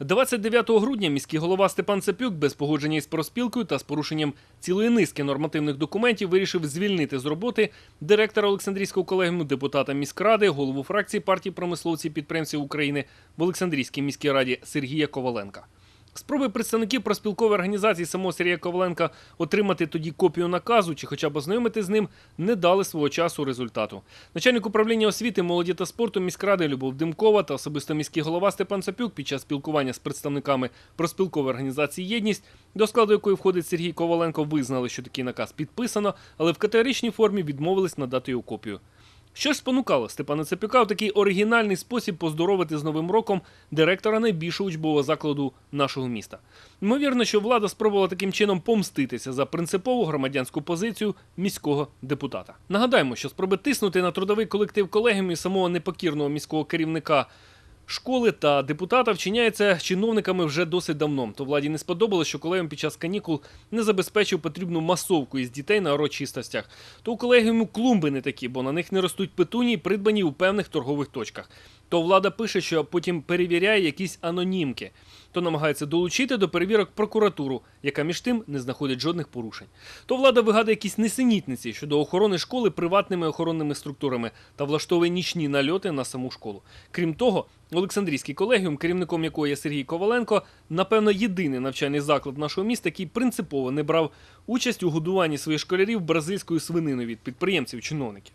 29 грудня міський голова Степан Цепюк без погодження із проспілкою та з порушенням цілої низки нормативних документів вирішив звільнити з роботи директора Олександрійського колегіуму, депутата міськради, голову фракції партії промисловців підприємців України в Олександрійській міській раді Сергія Коваленка. Спроби представників проспілкової організації самого Сергія Коваленка отримати тоді копію наказу чи хоча б ознайомити з ним не дали свого часу результату. Начальник управління освіти, молоді та спорту міськради Любов Димкова та особисто міський голова Степан Цапюк під час спілкування з представниками проспілкової організації Єдність, до складу якої входить Сергій Коваленко, визнали, що такий наказ підписано, але в категоричній формі відмовились надати його копію. Що ж спонукало Степана Цепюка в такий оригінальний спосіб поздоровити з Новим роком директора найбільшого учбового закладу нашого міста. Ймовірно, що влада спробувала таким чином помститися за принципову громадянську позицію міського депутата. Нагадаємо, що спроби тиснути на трудовий колектив колегіумі самого непокірного міського керівника школи та депутата вчиняється чиновниками вже досить давно. То владі не сподобалось, що колегам під час канікул не забезпечив потрібну масовку із дітей на урочистостях. То у колегіуму клумби не такі, бо на них не ростуть петуні, придбані у певних торгових точках. То влада пише, що потім перевіряє якісь анонімки. То намагається долучити до перевірок прокуратуру, яка між тим не знаходить жодних порушень. То влада вигадує якісь несенітниці щодо охорони школи приватними охоронними структурами та влаштовує нічні нальоти на саму школу. Крім того, Олександрійський колегіум, керівником якого є Сергій Коваленко, напевно, єдиний навчальний заклад нашого міста, який принципово не брав участь у годуванні своїх школярів бразильською свининою від підприємців-чиновників.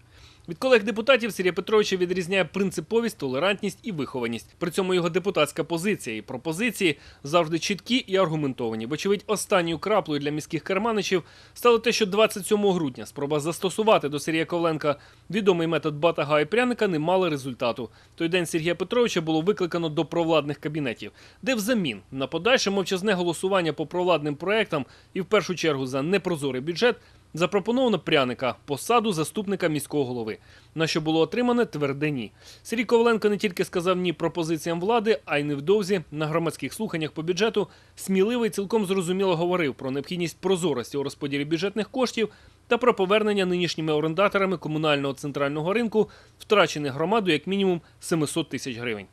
Від колег депутатів Сергія Петровича відрізняє принциповість, толерантність і вихованість. При цьому його депутатська позиція і пропозиції завжди чіткі і аргументовані. Вочевидь, останньою краплею для міських керманичів стало те, що 27 грудня спроба застосувати до Сергія Коваленка відомий метод батага і пряника не мала результату. Той день Сергія Петровича було викликано до провладних кабінетів, де взамін на подальше мовчазне голосування по провладним проектам і в першу чергу за непрозорий бюджет. Запропоновано пряника посаду заступника міського голови, на що було отримане тверде ні. Сергій Коваленко не тільки сказав ні пропозиціям влади, а й невдовзі на громадських слуханнях по бюджету сміливий цілком зрозуміло говорив про необхідність прозорості у розподілі бюджетних коштів та про повернення нинішніми орендаторами комунального центрального ринку втрачених громаду як мінімум 700 тисяч гривень.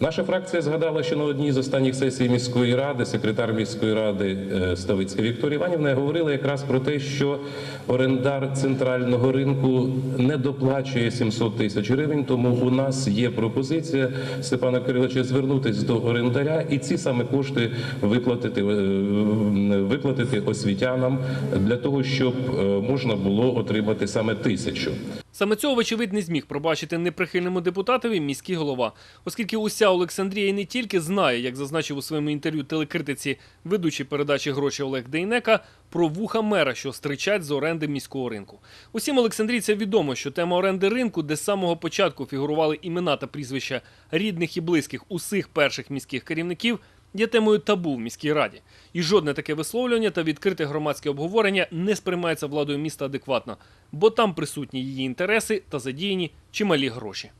Наша фракція згадала, що на одній з останніх сесій міської ради секретар міської ради е, Ставицька Вікторія Іванівна говорила якраз про те, що орендар центрального ринку не доплачує 700 тисяч гривень. Тому у нас є пропозиція Степана Кириловича звернутися до орендаря і ці саме кошти виплатити, е, виплатити освітянам для того, щоб е, можна було отримати саме тисячу. Саме цього, вочевидь, не зміг пробачити неприхильному депутатові міський голова, оскільки уся Олександрія не тільки знає, як зазначив у своєму інтерв'ю телекритиці ведучий передачі гроші Олег Дейнека, про вуха мера, що стричать з оренди міського ринку. Усім олександрійцям відомо, що тема оренди ринку, де з самого початку фігурували імена та прізвища рідних і близьких усіх перших міських керівників. Є темою табу в міській раді, і жодне таке висловлювання та відкрите громадське обговорення не сприймається владою міста адекватно, бо там присутні її інтереси та задіяні чималі гроші.